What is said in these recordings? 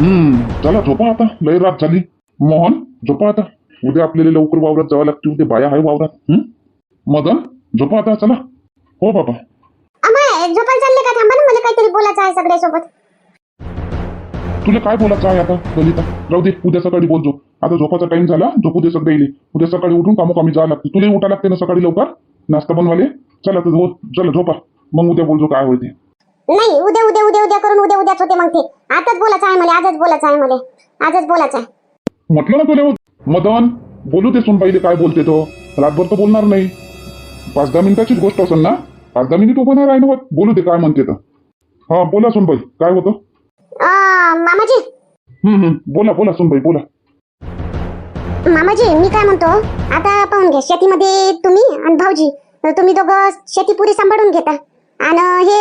हम्म चला झोपा आता. लय रात झाली. मोहन झोपा आता. उद्या आपल्याला लवकर वावरात जावं लागते. उद्या बाया आहे वावरात. हम्म? मदन झोपा आता चला. हो बाबा. अमाय झोपायला चालले का? थांबा ना मला काहीतरी बोलायचं आहे सगळ्यासोबत. तुला काय बोलायचं आहे आता ललिता? राहू दे उद्या सकाळी बोलतो आता झोपाचा टाइम झाला झोपू दे सगळे येईल उद्या सकाळी उठून कामोकामी जावं लागते. तुला उठा लागते ना सकाळी लवकर? नाश्ता बनवाले चला तर झो- चला झोपा. मग उद्या बोलतो काय होते नाही उद्या उद्या उद्या उद्या करून उद्या उद्याच होते मग ते. आताच बोलायचं आहे मला आजच बोलायचं आहे मला. आजच बोलायचं आहे. म्हटलं ना तुला मदन बोलू दे सुन पहिले काय बोलते तो. रातभर तर बोलणार नाही. पाच दहा मिनिटाचीच गोष्ट असेल ना? पाच दहा मिनिट उभं नाही राहिलं. बोलू दे काय म्हणते तर हा बोला सुनबाई. काय होतं? मामाजी. हम्म हम्म. बोला बोला सुनबाई बोला. मामाजी मी काय म्हणतो? आता पाहून घ्या शेतीमध्ये तुम्ही आणि भाऊजी तुम्ही दोघं शेती पुरी सांभाळून घेता. आणि हे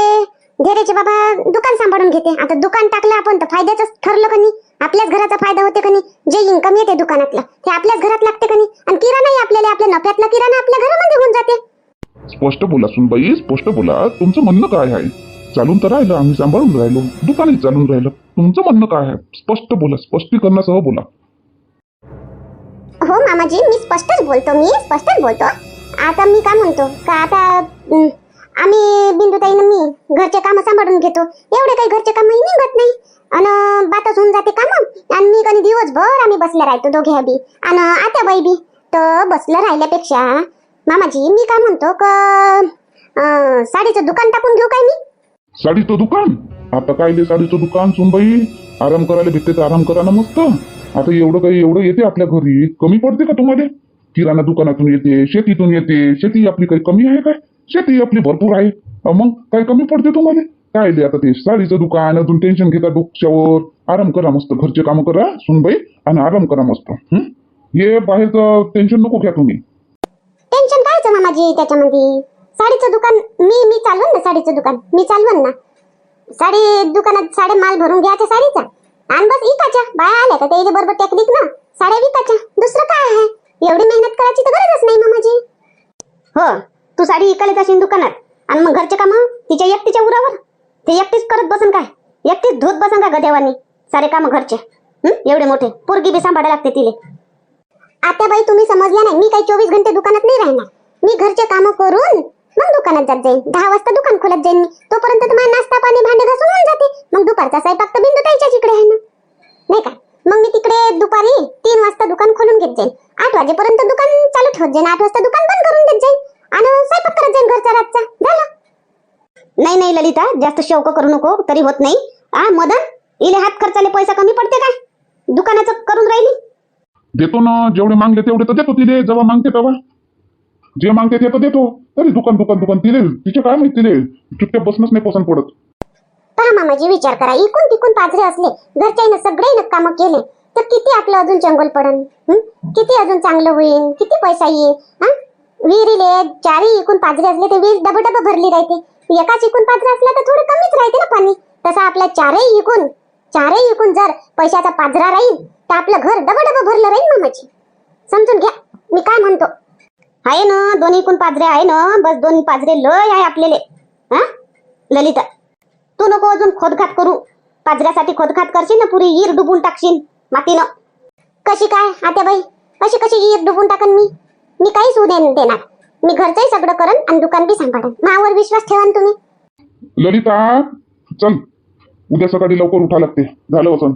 धीरेचे बाबा दुकान सांभाळून घेते. आता दुकान टाकलं आपण तर फायद्याच ठरलं का नाही? आपल्याच घराचा फायदा होते का नाही? जे इन्कम येते दुकानातलं ते आपल्याच घरात लागते का नाही? आणि किराणाही आपल्याला आपल्या नफ्यातला किराणा आपल्या घरामध्ये होऊन जाते. स्पष्ट बोला सुनबाई स्पष्ट बोला. तुमचं म्हणणं काय आहे? चालून तर राहिलं आम्ही सांभाळून राहिलो. दुकानही चालून राहिलं. तुमचं म्हणणं काय आहे? स्पष्ट बोला स्पष्टीकरणासह बोला. हो मामाजी मी स्पष्टच बोलतो मी स्पष्टच बोलतो. आता मी काय म्हणतो? का आता आम्ही बिंदुताईनं मी घरचे काम सांभाळून घेतो. एवढे काही घरचे काम निघत नाही. आणि बातच होऊन जाते काम. आणि मी कधी दिवसभर आम्ही बसले राहतो दोघे बी आणि आता बाई बी तर बसलं राहिल्यापेक्षा मामाजी मी काय म्हणतो का साडीचं दुकान टाकून घेऊ काय मी? साडीचं दुकान? आता काय ले साडीचं दुकान सुनबाई? आराम करायला भेटते तर आराम करा ना मस्त. आता एवढं काही एवढं येते आपल्या घरी? कमी पडते का तुम्हाला? किराणा दुकानातून येते शेतीतून येते. शेती आपली काही कमी आहे काय? शेती आपली भरपूर आहे. मग काय कमी पडते तुम्हाला? काय ले आता ते साडीचं दुकान अजून टेन्शन घेता डोक्यावर आराम करा मस्त घरचे कामं करा सुनबाई आणि आराम करा मस्त. हं? हे बाहेरचं टेन्शन नको घ्या तुम्ही. टेन्शन कायचं मामाजी त्याच्यामध्ये. साडीचं दुकान मी मी चालवून ना साडीचं दुकान. मी चालवून ना. साडी दुकानात साडे माल भरून घ्यायचा साडीचा. आणि बस इकाच्या. बाया आल्या का? त्याच्या बरोबर टेक्निक ना. साड्या विकाच्या. दुसरं काय आहे? एवढी मेहनत करायची तर गरजच नाही मामाजी हो. तू साडी इकायला जाशील दुकानात. आणि मग घरचे काम? तिच्या एकटीच्या उरावर? ते एकटीच करत बसन काय? एकटीच धुत बसन का गदेवानी सारे काम घरचे. हम्म एवढे मोठे. पोरगी बी सांभाळायला लागते तिले. आता बाई तुम्ही समजल्या नाही. मी काही चोवीस घंटे दुकानात नाही राहणार. मी घरचे काम करून मग दुकानात जात जाईन. दहा वाजता दुकान खोलत जाईन मी. तोपर्यंत तुम्हाला नाश्ता पाणी भांडे घासून होऊन जाते. मग दुपारचा स्वयंपाक तर बिंदू ताईच्याच इकडे आहे ना. नाही का? मग मी तिकडे दुपारी तीन वाजता दुकान खोलून घेत जाईन. आठ वाजेपर्यंत दुकान चालू ठेवत जाईन. आठ वाजता दुकान बंद करून देत जाईन. आणि स्वयंपाक करत जाईन घरचा रातचा झालं नाही नाही ललिता जास्त शौक करू नको तरी होत नाही. आ मदन इले हात खर्चाले पैसा कमी पडते काय? दुकानाचं करून राहिली? देतो ना जेवढे मागले तेवढे तर देतो तिले जेव्हा मागते तेव्हा. जे मागते ते तर देतो तरी दुकान दुकान दुकान तिले तिचे काय माहिती तिले. चुपचाप बसणंच नाही पसंत पडत. पहा मामाजी विचार करा इकून तिकून पाजरे असले घरच्यानं सगळे काम केले तर किती आपलं अजून जंगल पडन हं? किती अजून चांगलं होईल किती पैसा येईल हा? विहिरीले चारही इकून पाजरे असले तर विहीर डबडब भरली राहते. एकाच इकून पाजरा असला तर थोडं कमीच राहते ना पाणी. तसं आपल्या चारही इकून चारही इकून जर पैशाचा पाजरा राहील तर आपलं घर डबडब डब भरलं राहील मामाची समजून घ्या. मी काय म्हणतो? आहे ना दोन इकून पाजरे आहे ना बस दोन पाजरे लय आहे आपल्याले. हा? ललिता तू नको अजून खोदखात करू. पाजऱ्यासाठी खोदखात करशील ना पुरी ईर डुबून टाकशील मातीनं. कशी काय आता बाई कशी कशी ईर डुबून टाकन मी? मी काहीच दे- देणार. मी घरचंही सगळं करन आणि दुकान बी सांभाळन. मावर विश्वास ठेवा तुम्ही? ललिता चल. उद्या सकाळी लवकर उठा लागते. झालं वसन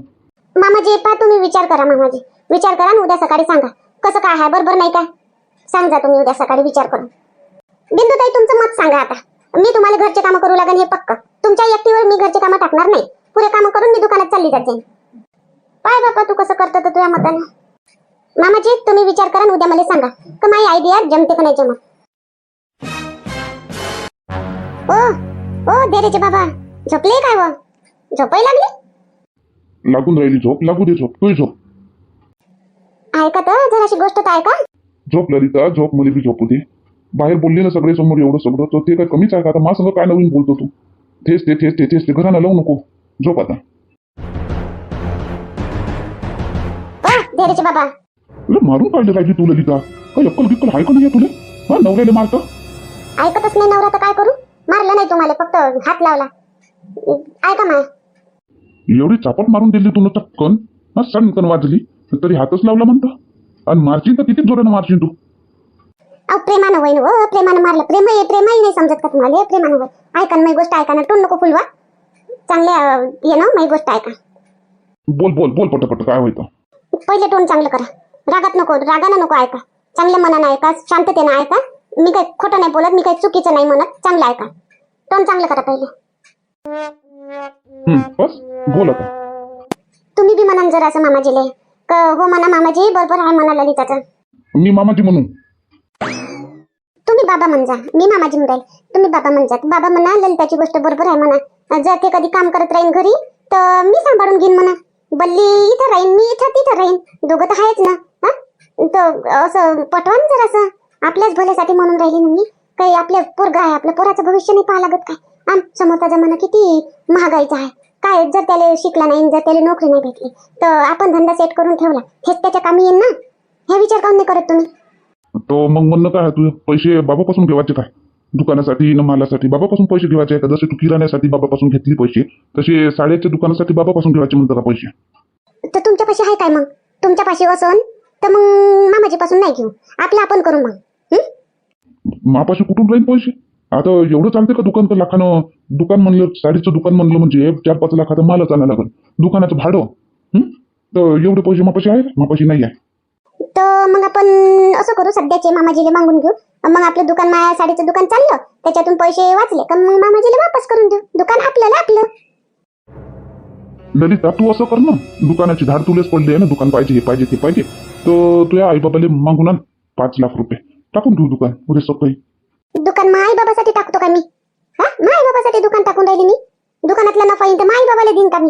मामाजी पा तुम्ही विचार करा मामाजी. विचार करा आणि उद्या सकाळी सांगा. कसं काय आहे? बरोबर नाही काय सांगा तुम्ही उद्या सकाळी विचार करून. बिंदुताई तुमचं मत सांगा आता. मी तुम्हाला घरचे कामं करू लागेल हे पक्क. तुमच्या एकटीवर मी घरचे कामं टाकणार नाही. पुरे कामं करून मी दुकानात चालली जात. पाय बापा तू कसं करतो तुझ्या मतानं? मामाजी तुम्ही विचार करा उद्या मला सांगा. का माझी आयडिया जमते का नाही जमत? ओ ओ देरेचे बाबा. झोपले काय व? झोपाय लागली? लागून राहिली झोप लागू दे झोप तुही झोप. ऐका तर? जराशी गोष्ट तर ऐका झोप ललिता झोप मुली बी झोपू दे. बाहेर बोलले ना सगळे समोर एवढं सगळं तर ते काय कमीच आहे का? आता मा सगळं काय नवीन बोलतो तू? तेच ते तेच ते तेच ते. घरानं लावू नको. झोप आता. बाबा. अरे मारून काढले राहिली तू ललिता? काही अक्कल बिक्कल आहे का नाही तुला? हा नवऱ्याला मारतं ऐकतच नाही नवरा तर काय करू? मारलं नाही तुम्हाला फक्त हात लावला. ऐका माय. एवढी चापट मारून दिली तू चक्कन. हा सणकन वाजली. तरी हातच लावला म्हणता. आणि मारशील तर किती जोरानं मारशील तू? अहो प्रेमानं होईन हो प्रेमानं मारलं. प्रेम आहे प्रेमही नाही समजत का तुम्हाला? हे प्रेमानं होय. ऐका ना गोष्ट ऐका ना टोन नको फुलवा. चांगल्या अं, ये ना माझी गोष्ट ऐका. बोल बोल बोल पटपट काय होतं पहिले टोन चांगलं करा. रागात नको रागानं नको ऐका. चांगल्या मनानं ऐका शांततेनं ऐका. मी काही खोटं नाही बोलत मी काही चुकीचं नाही म्हणत. चांगलं ऐका. टोन चांगलं करा पहिले. बस तुम्ही बी म्हणान जरा असं मामाजीले. क हो म्हणा मामाजी बरोबर आहे म्हणा ललिताचं. मी मामाजी म्हणू तुम्ही बाबा म्हणजा मी मामाजी म्हणून राहील. तुम्ही बाबा म्हणजात बाबा म्हणा ललिताची गोष्ट बरोबर आहे म्हणा. जर ते कधी काम करत राहीन घरी तर मी सांभाळून घेईन म्हणा. बल्ली इथं राहीन मी इथं तिथं राहीन. दोघं तर आहेच ना. तर असं पटवा ना जरासं आपल्याच भल्यासाठी म्हणून राहिली ना मी काही आपल्या पोरगा आहे आपल्या पोराचं भविष्य नाही पाहा लागत काय? आम समोरचा जमाना किती महागाईचा आहे. काय जर त्याला शिकला नाही जर त्याला नोकरी नाही भेटली तर आपण धंदा सेट करून ठेवला. हेच त्याच्या कामी येईल ना? हे विचार काऊन नाही करत तुम्ही? तो मग म्हणणं काय तू पैसे बाबापासून घेवायचे काय? दुकानासाठी न मालासाठी. बाबापासून पैसे घेवायचे का? जसे तू किराण्यासाठी बाबापासून घेतली पैसे तसे साड्याच्या दुकानासाठी बाबापासून घेवायचे म्हणतं का पैसे? तर तुमच्यापाशी आहे काय मग? तुमच्यापाशी असन तर मग मामाजीपासून नाही घेऊ. आपलं आपण करू मग? मापाशी कुठून राहील पैसे? आता एवढं चालते का दुकान? का लाखानं दुकान म्हणलं साडीचं दुकान म्हणलं म्हणजे चार पाच लाखाचा मालच आणायला लागेल. दुकानाचं भाडं. हं? तर एवढे पैसे मापाशी आहे? मापाशी नाही आहे. तर मग आपण असं करू सध्याचे मामाजीले मागून घेऊ. मग आपलं दुकान माया साडीचं दुकान चाललं त्याच्यातून पैसे वाचले. का मग मामाजीला वापस करून देऊ. दुकान आपल्याला आपलं. ललिता तू असं कर ना. दुकानाची धाड तुलेच पडली आहे ना. दुकान पाहिजे हे पाहिजे ते पाहिजे. तर तुझ्या आईबाबाले मागून आण. पाच लाख रुपये. टाकून घेऊ दुकान. उद्या सकाळी. दुकान माई बाबासाठी टाकतो का मी? हा? माई बाबासाठी दुकान टाकून राहिली मी? दुकानातला नफा येईन तर माई बाबाला देईन का मी?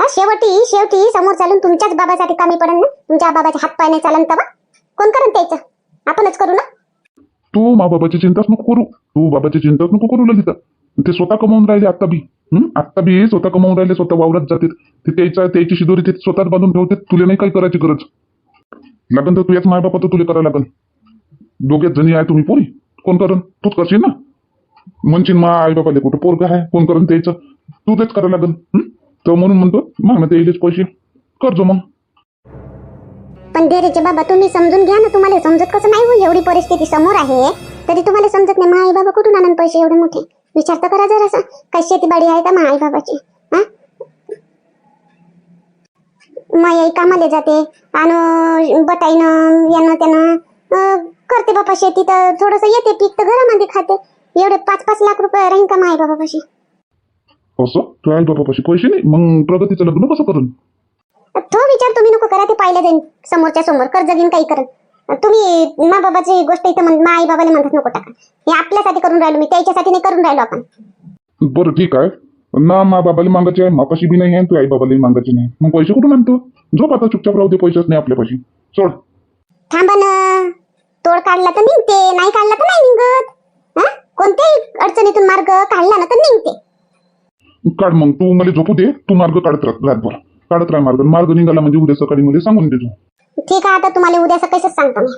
हा? शेवटी शेवटी समोर चालून तुमच्याच बाबासाठी कामी पडेल ना? तुमच्या बाबाचे हात पाय नाही चालन तवा? कोण करून त्याचं आपणच करू ना? तू मा बाबाची चिंताच नको करू. तू बाबाची चिंताच नको करू ललिता. ते स्वतः कमावून राहिले आत्ता बी. हं? आत्ता बी स्वतः कमावून राहिले स्वतः वावरात जातात. ते त्याच्या त्याची शिदोरी ते स्वतःच बांधून ठेवते तुला नाही काही करायची गरज. लागन तर तुझ्याच माय बापा तर तुला करायला लागन. दोघेच जणी आहे तुम्ही पोरी. कोण करण? तूच करशील ना? म्हणशील मा आई बाबाले कुठं पोरग आहे? कोण करण त्याचं? तू तेच करायला लागन. हं? तर म्हणून म्हणतो मागणं ते येईलच पैसे. करजो मग. पण डेरेचे बाबा तुम्ही समजून घ्या ना तुम्हाला समजत कसं नाही हो? एवढी परिस्थिती समोर आहे. तरी तुम्हाला समजत नाही मा आई बाबा कुठून आणन पैसे एवढे मोठे? विचार तर करा जरा असं काय शेतीबाडी आहे का आई बाबाची? हा? आई कामाला जाते. आणि बटाईनं यानं त्यानं करते बापा शेती तर थोडस येते पीक तर घरामध्ये खाते. एवढे पाच पाच लाख रुपये राहीन का माई बाबापाशी? असं? तुझ्या आई बाबापाशी पैसे नाही? मग प्रगतीचं लग्न कसं करून? तो विचार तुम्ही नको करा ते पाहिलं जाईल समोरच्या समोर कर्ज घेऊन काही करत तुम्ही मा बाबाची गोष्ट इथं आई बाबाला म्हणतात नको टाका. हे आपल्यासाठी करून राहिलो मी त्याच्यासाठी नाही करून राहिलो आपण. बरं ठीक आहे. ना मा बाबाला मागायचे आहे मापाशी बी नाही आहे तू आई बाबाला मागायचे नाही. मग पैसे कुठून आणतो? झोप आता चुपचाप राहू दे पैसेच नाही आपल्यापाशी. सोड. थांबा ना. तोड काढला तर निघते नाही काढला तर नाही निघत. हा? कोणत्याही अडचणीतून मार्ग काढला ना तर निघते. काढ मग तू मला झोपू दे तू मार्ग काढत राह रातभर. काढत राह मार्ग. मार्ग निघाला म्हणजे उद्या सकाळी मला सांगून देतो ठीक आहे आता तुम्हाला उद्या सकाळीच सांगतो मी.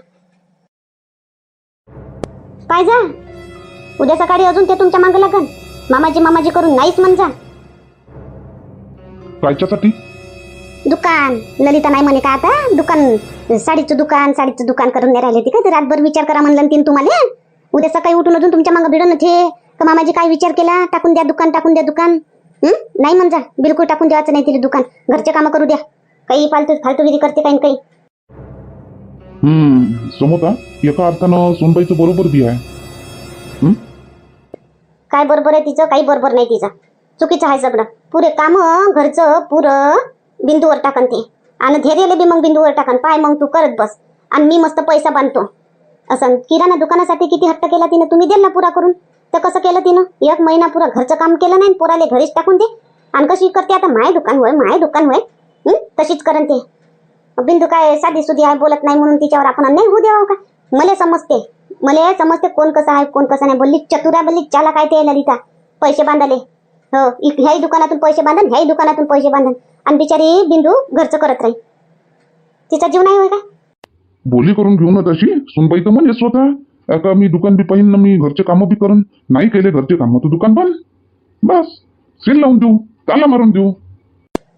पाहिजे उद्या सकाळी अजून ते तुमच्या मागं लागन. मामाजी मामाजी करून नाहीच म्हणजे कायच्यासाठी दुकान. ललिता नाही म्हणे का आता? दुकान साडीचं दुकान साडीचं दुकान करून नाही राहिले ती का? ते रातभर विचार करा म्हणलं तीन तुम्हाला. उद्या सकाळी उठून अजून तुमच्या मागं भिडून थे का मामाजी काय विचार केला? टाकून द्या दुकान टाकून द्या दुकान. हं? नाही म्हणजा बिलकुल टाकून द्यायचं नाही तिला दुकान. घरचे कामं करू द्या. काही फालतू फालतूगिरी करते काही न काही. हम्म. समोता एका अर्थानं सोनबाईचं बरोबर बी आहे. हं? काय बरोबर आहे तिचं? काही बरोबर नाही तिचं. चुकीचं आहे सगळं. पुरे काम घरचं पुरं बिंदूवर टाकन ते. आणि धैर्यले बी मग बिंदूवर टाकन. पाय मग तू करत बस. आणि मी मस्त पैसा बांधतो. असं. किराणा दुकानासाठी किती हट्ट केला तिनं? तुम्ही दिल ना पुरा करून. तर कसं केलं तिनं? एक महिना पुरा घरचं काम केलं नाही पोराले घरीच टाकून दे. आणि कशी करते आता? माय दुकान होय माय दुकान होय. हं? तशीच करन ते. बिंदू काय साधी सुधी आहे बोलत नाही म्हणून तिच्यावर आपण नाही होऊ द्यावं का? मला समजते. मला समजते कोण कसं आहे कोण कसं नाही. बोलली चतुरा बोलली चाला काय ते ललिता पैसे बांधाले. हो ह्याही दुकानातून पैसे बांधन ह्याही दुकानातून पैसे बांधन. आणि बिचारी बिंदू घरचं करत राहील. तिचा जीव नाही होय का बोली करून घेऊ ना तशी सुनबाई तर म्हणजे स्वतः. का मी दुकान बी पाहिन ना मी घरचे कामं बी करून. नाही केले घरचे कामं तू दुकान पण बस. सील लावून देऊ. ताला मारून देऊ.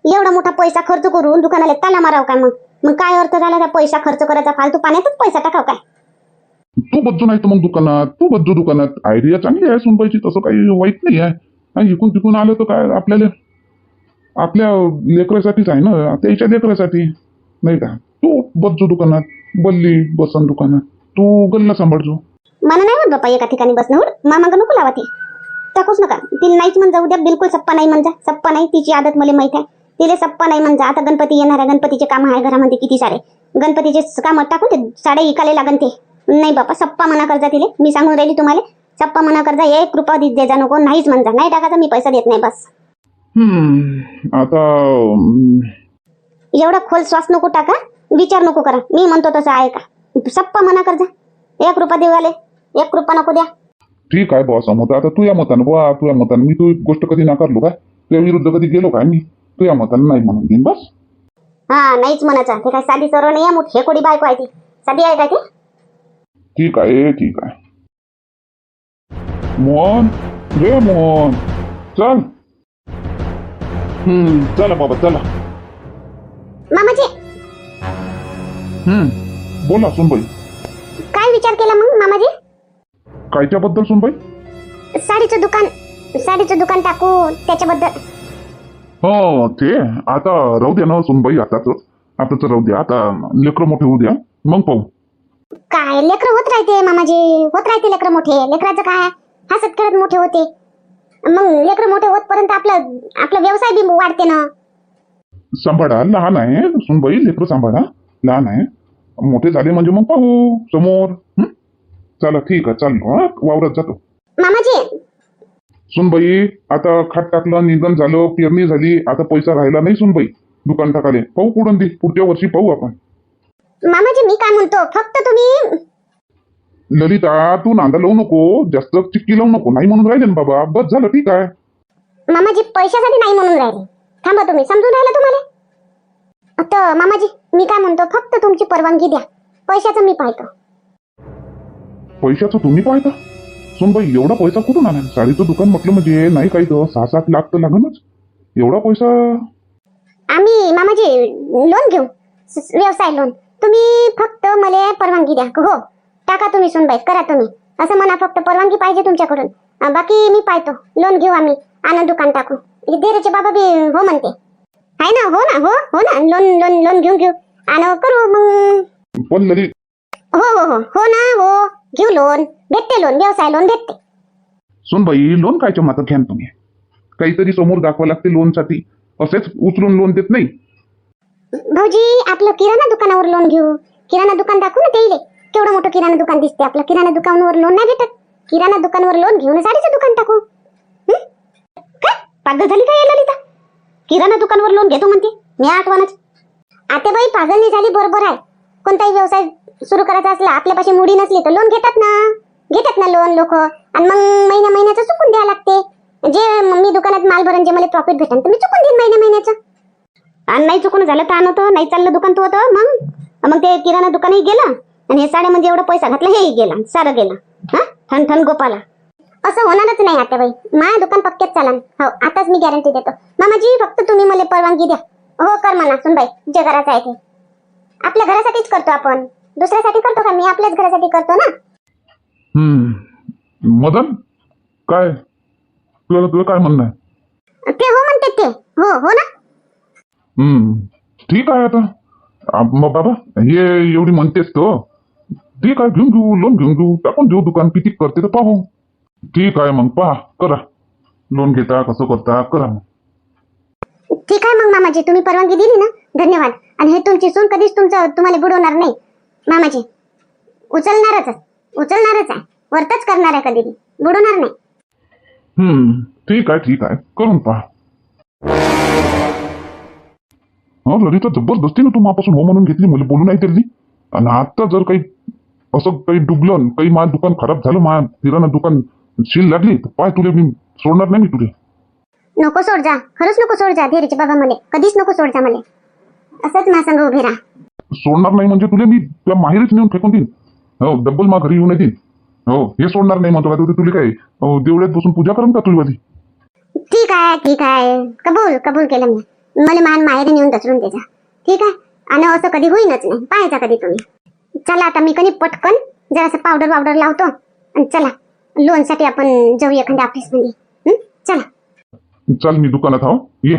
एवढा मोठा पैसा खर्च करून दुकानाला ताला माराव काय मग? मग काय अर्थ झाला त्या पैसा खर्च करायचा? फालतू पाण्यातच पैसा टाकाव काय? तू बज्जू नाही तर मग दुकानात तू बज्जू दुकानात. आयडिया चांगली आहे सुनबाईची तसं काही वाईट नाही आहे. आणि इकून तिकून आलं तर काय आपल्याला? आपल्या लेकरासाठीच आहे ना? त्याच्या लेकरासाठी. नाही का? तू बज्जू दुकानात बल्ली बसन दुकानात. तू गल्ला सांभाळजो. मला नाही होत बापा एका ठिकाणी बसणं उड मामांग नको लावा ती. टाकूच नका. ती नाहीच म्हणजा उद्या बिलकुल सप्पा नाही म्हणजा. सप्पा नाही तिची आदत मला माहीत आहे. तिले सप्पा नाही म्हणजा. आता गणपती येणार आहे गणपतीचे काम आहे घरामध्ये किती सारे. गणपतीचे काम टाकून ते साडे इकाले लागन ते. नाही बापा सप्पा मना करजा तिले. मी सांगून राहिली तुम्हाला. सप्पा मना करजा एक रुपया दे दे जा नको. नाहीच म्हणजा. नाही टाकायचा मी पैसा देत नाही बस. आता एवढा खोल श्वास नको टाका. विचार नको करा. मी म्हणतो तसं आहे का? सप्पा मना करजा. एक रुपया देऊ आले. एक रुपया नको द्या. ठीक आहे बॉस. मत आता तू या मतानं बुवा तू या मतानं. मी तू गोष्ट कधी नाकारलो काय? तुझ्या विरुद्ध कधी गेलो काय मी? तू या मतानं नाही म्हणून देईन बस. हा नाहीच म्हणायचं. ते काय साधी सरळ नाही आहे मोठी. कोडी बायको आहे ती? साधी आहे का ती? ठीक आहे ठीक आहे. मोहन रे मोहन. चल. हम्म चला बाबा चला. मामाजी. हम्म बोला सुनबाई. काय विचार केला मग मामाजी? कायच्या बद्दल सुनबाई? साडीचं दुकान साडीचं दुकान टाकू त्याच्याबद्दल हो ते आता राहू द्या ना सुनबाई आताच. आताच राहू द्या. आता लेकरं मोठे होऊ द्या. मग पाहू. काय लेकरं होत राहते मामाजी? होत राहते लेकरं मोठे. लेकराचं काय? हसत खेळत मोठे होते. मग लेकरं मोठे होतपर्यंत आपलं आपला व्यवसाय बी वाढते ना. सांभाळा. लहान आहे सुनबाई लेकरं सांभाळा. लहान आहे. मोठे झाले म्हणजे मग पाहू. समोर. हं? चला ठीक आहे. चालतो हा? वावरात जातो. मामाजी सुनबाई आता खाट टाकलं निधन झालं पेरणी झाली आता पैसा राहिला नाही सुनबाई दुकान टाकाले पाहू पुढून दे पुढच्या वर्षी पाहू आपण. मामाजी मी काय म्हणतो? फक्त तुम्ही ललिता तू नांदा लावू नको जास्त चिक्की लावू नको. नाही म्हणून राहिले ना बाबा. बस झालं ठीक आहे. मामाजी पैशासाठी नाही म्हणून राहिले. थांबा तुम्ही समजून राहिला तुम्हाला? तर मामाजी मी काय म्हणतो? फक्त तुमची परवानगी द्या. पैशाचं मी पाहतो. पैशाचं तुम्ही पाहता? सुनबाई एवढा पैसा कुठून आला साडीचं दुकान म्हटलं म्हणजे नाही काही तर सहा सात लाख तर लागणच एवढा पैसा आम्ही मामाजी लोन घेऊ. स- व्यवसाय लोन तुम्ही फक्त मला परवानगी द्या. हो टाका तुम्ही सुनबाई करा तुम्ही. असं म्हणा फक्त परवानगी पाहिजे तुमच्याकडून. अं, बाकी मी पाहतो. लोन घेऊ आम्ही. आनंद दुकान टाकू. हे धीरेचे बाबा बी हो म्हणते. आहे ना हो ना हो हो ना. लोन लोन लोन घेऊ घेऊ. आणि करू मग. पण हो हो हो. हो ना हो. घेऊ लोन भेटते लोन व्यवसाय लोन भेटते. सुनबाई लोन कायच्या मात्र घ्यान तुम्ही? काहीतरी समोर दाखवा लागते लोनसाठी असेच उचलून लोन देत नाही? भाऊजी आपलं किराणा दुकानावर लोन घेऊ. किराणा दुकान दाखवू ना ते केवढं मोठं किराणा दुकान दिसते आपलं. किराणा दुकानावर लोन नाही भेटत. किराणा दुकानावर लोन घेऊन साडीचं दुकान टाकू. हं? काय पागल झाली काय ललिता? किराणा दुकानावर लोन घेतो म्हणते. मी आठवणच. आता बाई पागल नाही झाली बरोबर आहे. कोणताही व्यवसाय सुरू करायचा असला आपल्यापाशी मुडी नसली तर लोन घेतात ना. घेतात ना लोन लोक. आणि मग महिन्या महिन्याचं चुकून द्यावं लागते. जे मी दुकानात माल भरून जे मला प्रॉफिट भेटेल तर मी चुकून देईन महिन्या महिन्याचं. आणि नाही चुकून झालं तर होतं नाही चाललं दुकान तो होतं मग? मग ते किराणा दुकानही गेलं. आणि हे साड्यामध्ये म्हणजे एवढा पैसा घातला हेही गेला सारं गेला. हा? ठण ठण गोपाला. असं होणारच नाही आता बाई. माझ्या दुकान पक्क्यात चालन. हो आताच मी गॅरंटी देतो. मामाजी फक्त तुम्ही मला परवानगी द्या. हो कर म्हणा सुनबाई. जे घराचं आहे ते. आपल्या घरासाठीच करतो आपण. दुसऱ्यासाठी करतो का? मी आपल्याच घरासाठी करतो ना? हम्म. मदन? काय? तुला तुला काय म्हणणं आहे? ते हो म्हणते ते. हो हो ना? हम्म. ठीक आहे आता. आ, मग बाबा हे एवढी म्हणतेस तो? ठीक आहे घेऊन घेऊ लोन घेऊन घेऊ टाकून देऊ दुकान किती करते तर पाहू. ठीक आहे मग पहा करा. लोन घेता कसं करता करा मग. ठीक आहे मग मामाजी तुम्ही परवानगी दिली ना? धन्यवाद. आणि हे तुमची सून कधीच तुमचं तुम्हाला बुडवणार नाही. मामाजी. उचलणारच आहे. उचलणारच आहे. वरतच करणार आहे कधी. बुडवणार नाही. हम्म ठीक आहे ठीक आहे. करून पहा. हो ललिता जबरदस्तीनं तू मापासून हो म्हणून घेतली मला बोलू नाही दिली. आणि आता जर काही असं काही डुबलं काही माझं दुकान खराब झालं मा किराणा दुकान शील लागली तर पाय तुले मी सोडणार नाही मी तुले. नको सोड जा. खरंच नको सोड जा धीरेचे बाबा मले. कधीच नको सोड जा मले. असंच माझ्या संग उभे राहा. सोडणार नाही म्हणजे तुले मी त्या माहेरीच नेऊन फेकून देईन. हो डब्बल मा घरी येऊन येतील. हो हे सोडणार नाही म्हणतो का तुले काय देवळ्यात बसून पूजा करून का तुझी वाली? ठीक आहे ठीक आहे. कबूल कबूल केलं मी. मला मान माहेरी नेऊन दसरून त्याच्या ठीक आहे? आणि असं कधी होईनच नाही. पाहायचा कधी तुम्ही. चला आता मी कधी पटकन जरासं पावडर पावडर लावतो. आणि चला लोनसाठी आपण जाऊ एखाद्या ऑफिसमध्ये? चला. चल मी दुकानात आहो ये.